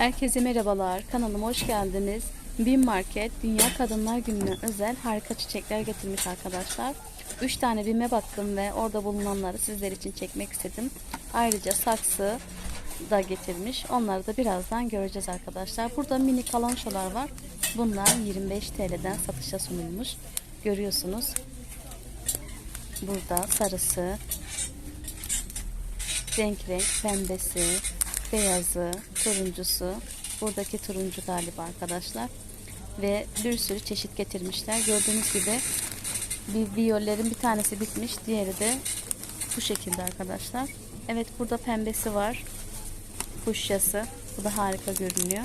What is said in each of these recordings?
Herkese merhabalar. Kanalıma hoş geldiniz. Bin Market Dünya Kadınlar Günü'ne özel harika çiçekler getirmiş arkadaşlar. 3 tane bime baktım ve orada bulunanları sizler için çekmek istedim. Ayrıca saksı da getirmiş. Onları da birazdan göreceğiz arkadaşlar. Burada mini kalonşolar var. Bunlar 25 TL'den satışa sunulmuş. Görüyorsunuz. Burada sarısı, renk renk pembesi, beyazı, turuncusu. Buradaki turuncu galiba arkadaşlar. Ve bir sürü çeşit getirmişler. Gördüğünüz gibi bir viyollerin bir tanesi bitmiş. Diğeri de bu şekilde arkadaşlar. Evet burada pembesi var. Kuşyası. Bu da harika görünüyor.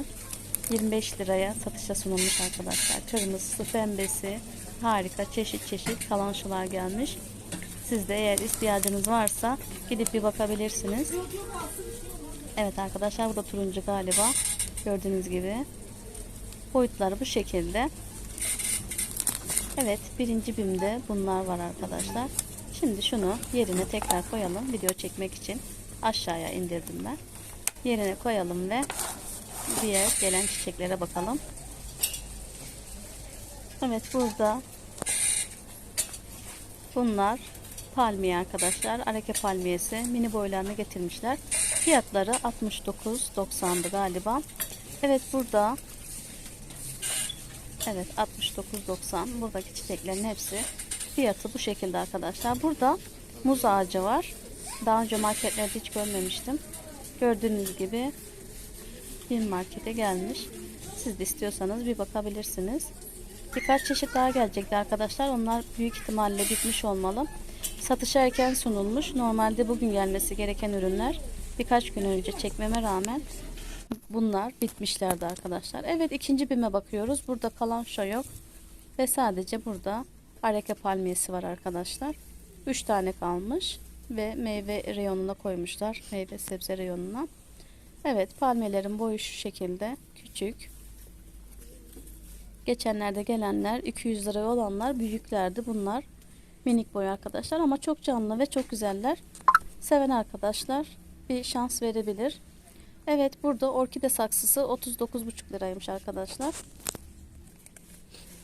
25 liraya satışa sunulmuş arkadaşlar. Kırmızısı, pembesi harika çeşit çeşit kalanşolar gelmiş. Siz de eğer ihtiyacınız varsa gidip bir bakabilirsiniz. Evet arkadaşlar bu da turuncu galiba. Gördüğünüz gibi. Boyutları bu şekilde. Evet birinci bimde bunlar var arkadaşlar. Şimdi şunu yerine tekrar koyalım. Video çekmek için aşağıya indirdim ben. Yerine koyalım ve diğer gelen çiçeklere bakalım. Evet burada bunlar palmiye arkadaşlar. Areke palmiyesi mini boylarını getirmişler. Fiyatları 69.90'dı galiba. Evet burada Evet 69.90 buradaki çiçeklerin hepsi fiyatı bu şekilde arkadaşlar. Burada muz ağacı var. Daha önce marketlerde hiç görmemiştim. Gördüğünüz gibi bir markete gelmiş. Siz de istiyorsanız bir bakabilirsiniz. Birkaç çeşit daha gelecekti arkadaşlar. Onlar büyük ihtimalle bitmiş olmalı. Satışa erken sunulmuş. Normalde bugün gelmesi gereken ürünler birkaç gün önce çekmeme rağmen bunlar bitmişlerdi arkadaşlar. Evet ikinci bime bakıyoruz. Burada kalan şey yok. Ve sadece burada areke palmiyesi var arkadaşlar. 3 tane kalmış. Ve meyve reyonuna koymuşlar. Meyve sebze reyonuna. Evet palmiyelerin boyu şu şekilde. Küçük. Geçenlerde gelenler 200 liraya olanlar büyüklerdi. Bunlar minik boy arkadaşlar ama çok canlı ve çok güzeller. Seven arkadaşlar bir şans verebilir. Evet burada orkide saksısı 39,5 liraymış arkadaşlar.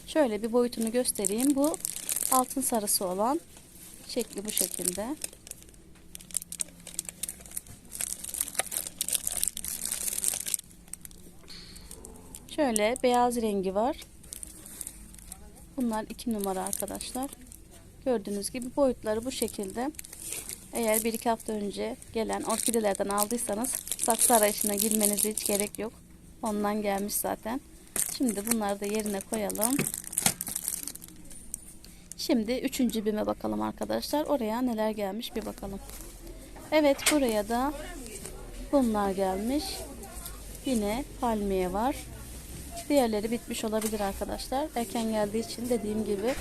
Şöyle bir boyutunu göstereyim. Bu altın sarısı olan şekli bu şekilde. Şöyle beyaz rengi var. Bunlar iki numara arkadaşlar. Gördüğünüz gibi boyutları bu şekilde. Eğer bir iki hafta önce gelen orkidelerden aldıysanız saksı arayışına girmenize hiç gerek yok. Ondan gelmiş zaten. Şimdi bunları da yerine koyalım. Şimdi üçüncü bime bakalım arkadaşlar. Oraya neler gelmiş bir bakalım. Evet buraya da bunlar gelmiş. Yine palmiye var. Diğerleri bitmiş olabilir arkadaşlar. Erken geldiği için dediğim gibi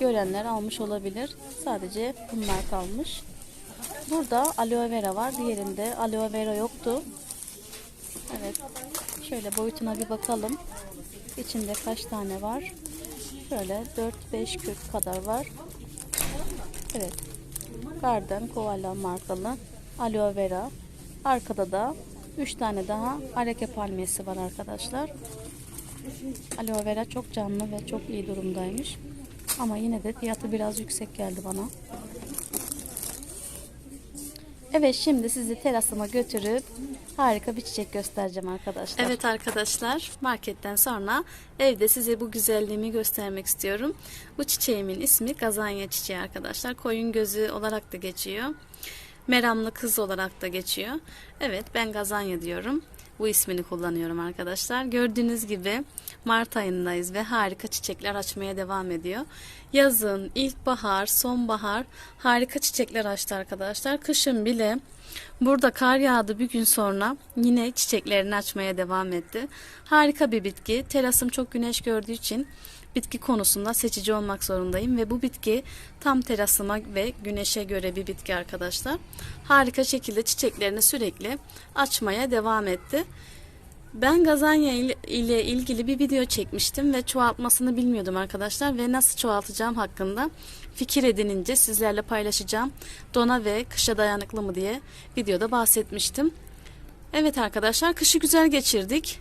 görenler almış olabilir. Sadece bunlar kalmış. Burada aloe vera var. Diğerinde aloe vera yoktu. Evet. Şöyle boyutuna bir bakalım. İçinde kaç tane var? Şöyle 4-5 kök kadar var. Evet. Garden Koala markalı aloe vera. Arkada da 3 tane daha areke palmiyesi var arkadaşlar. Aloe vera çok canlı ve çok iyi durumdaymış. Ama yine de fiyatı biraz yüksek geldi bana. Evet şimdi sizi terasıma götürüp harika bir çiçek göstereceğim arkadaşlar. Evet arkadaşlar marketten sonra evde size bu güzelliğimi göstermek istiyorum. Bu çiçeğimin ismi gazanya çiçeği arkadaşlar. Koyun gözü olarak da geçiyor. Meramlı kız olarak da geçiyor. Evet ben gazanya diyorum. Bu ismini kullanıyorum arkadaşlar. Gördüğünüz gibi Mart ayındayız ve harika çiçekler açmaya devam ediyor. Yazın, ilkbahar, sonbahar harika çiçekler açtı arkadaşlar. Kışın bile burada kar yağdı bir gün sonra yine çiçeklerini açmaya devam etti. Harika bir bitki. Terasım çok güneş gördüğü için bitki konusunda seçici olmak zorundayım ve bu bitki tam terasıma ve güneşe göre bir bitki arkadaşlar. Harika şekilde çiçeklerini sürekli açmaya devam etti. Ben gazanya ile ilgili bir video çekmiştim ve çoğaltmasını bilmiyordum arkadaşlar ve nasıl çoğaltacağım hakkında fikir edinince sizlerle paylaşacağım. Dona ve kışa dayanıklı mı diye videoda bahsetmiştim. Evet arkadaşlar kışı güzel geçirdik.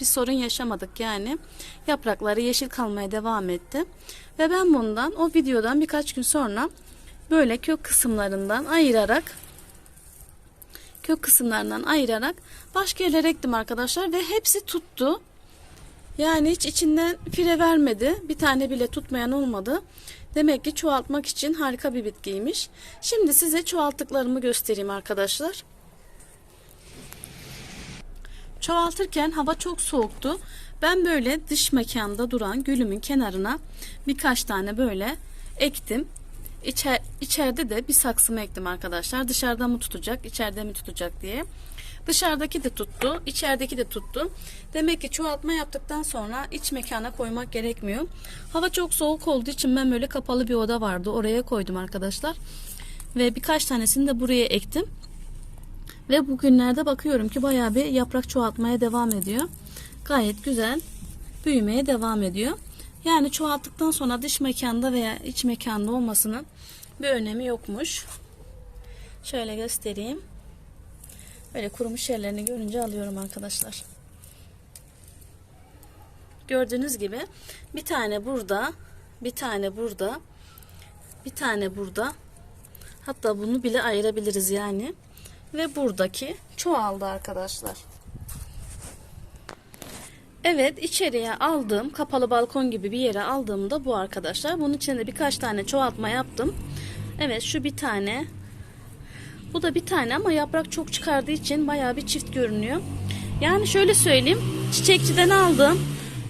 Bir sorun yaşamadık yani. Yaprakları yeşil kalmaya devam etti. Ve ben bundan o videodan birkaç gün sonra böyle kök kısımlarından ayırarak kök kısımlarından ayırarak başka yerlere ektim arkadaşlar ve hepsi tuttu. Yani hiç içinden fire vermedi. Bir tane bile tutmayan olmadı. Demek ki çoğaltmak için harika bir bitkiymiş. Şimdi size çoğalttıklarımı göstereyim arkadaşlar. Çoğaltırken hava çok soğuktu. Ben böyle dış mekanda duran gülümün kenarına birkaç tane böyle ektim. İçer, içeride de bir saksımı ektim arkadaşlar. Dışarıda mı tutacak, içeride mi tutacak diye. Dışarıdaki de tuttu, içerideki de tuttu. Demek ki çoğaltma yaptıktan sonra iç mekana koymak gerekmiyor. Hava çok soğuk olduğu için ben böyle kapalı bir oda vardı. Oraya koydum arkadaşlar. Ve birkaç tanesini de buraya ektim. Ve bugünlerde bakıyorum ki bayağı bir yaprak çoğaltmaya devam ediyor. Gayet güzel büyümeye devam ediyor. Yani çoğalttıktan sonra dış mekanda veya iç mekanda olmasının bir önemi yokmuş. Şöyle göstereyim. Böyle kurumuş yerlerini görünce alıyorum arkadaşlar. Gördüğünüz gibi bir tane burada, bir tane burada, bir tane burada. Hatta bunu bile ayırabiliriz yani. Ve buradaki çoğaldı arkadaşlar. Evet içeriye aldığım kapalı balkon gibi bir yere aldığımda bu arkadaşlar. Bunun içinde birkaç tane çoğaltma yaptım. Evet şu bir tane. Bu da bir tane ama yaprak çok çıkardığı için bayağı bir çift görünüyor. Yani şöyle söyleyeyim. Çiçekçiden aldığım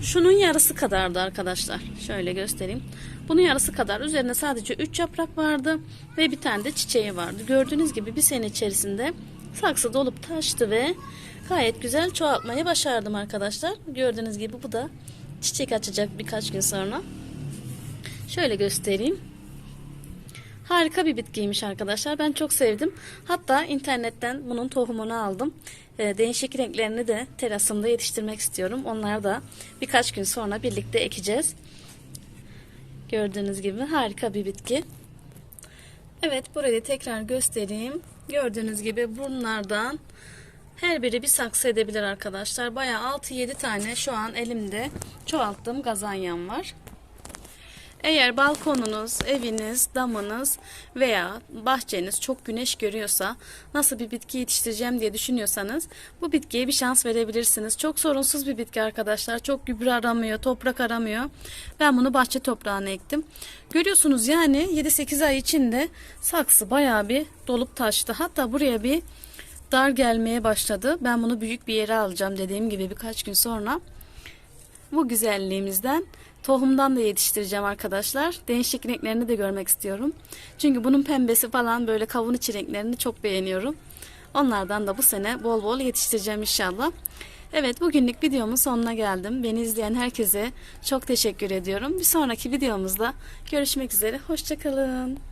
şunun yarısı kadardı arkadaşlar. Şöyle göstereyim. Bunun yarısı kadar. Üzerine sadece 3 yaprak vardı. Ve bir tane de çiçeği vardı. Gördüğünüz gibi bir sene içerisinde saksı dolup taştı ve gayet güzel çoğaltmayı başardım arkadaşlar. Gördüğünüz gibi bu da çiçek açacak birkaç gün sonra. Şöyle göstereyim. Harika bir bitkiymiş arkadaşlar. Ben çok sevdim. Hatta internetten bunun tohumunu aldım. Ee, değişik renklerini de terasımda yetiştirmek istiyorum. Onları da birkaç gün sonra birlikte ekeceğiz. Gördüğünüz gibi harika bir bitki. Evet burayı tekrar göstereyim. Gördüğünüz gibi bunlardan her biri bir saksı edebilir arkadaşlar. Bayağı 6-7 tane şu an elimde çoğalttığım gazanyam var. Eğer balkonunuz, eviniz, damınız veya bahçeniz çok güneş görüyorsa nasıl bir bitki yetiştireceğim diye düşünüyorsanız bu bitkiye bir şans verebilirsiniz. Çok sorunsuz bir bitki arkadaşlar. Çok gübre aramıyor, toprak aramıyor. Ben bunu bahçe toprağına ektim. Görüyorsunuz yani 7-8 ay içinde saksı bayağı bir dolup taştı. Hatta buraya bir dar gelmeye başladı. Ben bunu büyük bir yere alacağım dediğim gibi birkaç gün sonra. Bu güzelliğimizden tohumdan da yetiştireceğim arkadaşlar. Değişik renklerini de görmek istiyorum. Çünkü bunun pembesi falan böyle kavun içi renklerini çok beğeniyorum. Onlardan da bu sene bol bol yetiştireceğim inşallah. Evet bugünlük videomun sonuna geldim. Beni izleyen herkese çok teşekkür ediyorum. Bir sonraki videomuzda görüşmek üzere. Hoşçakalın.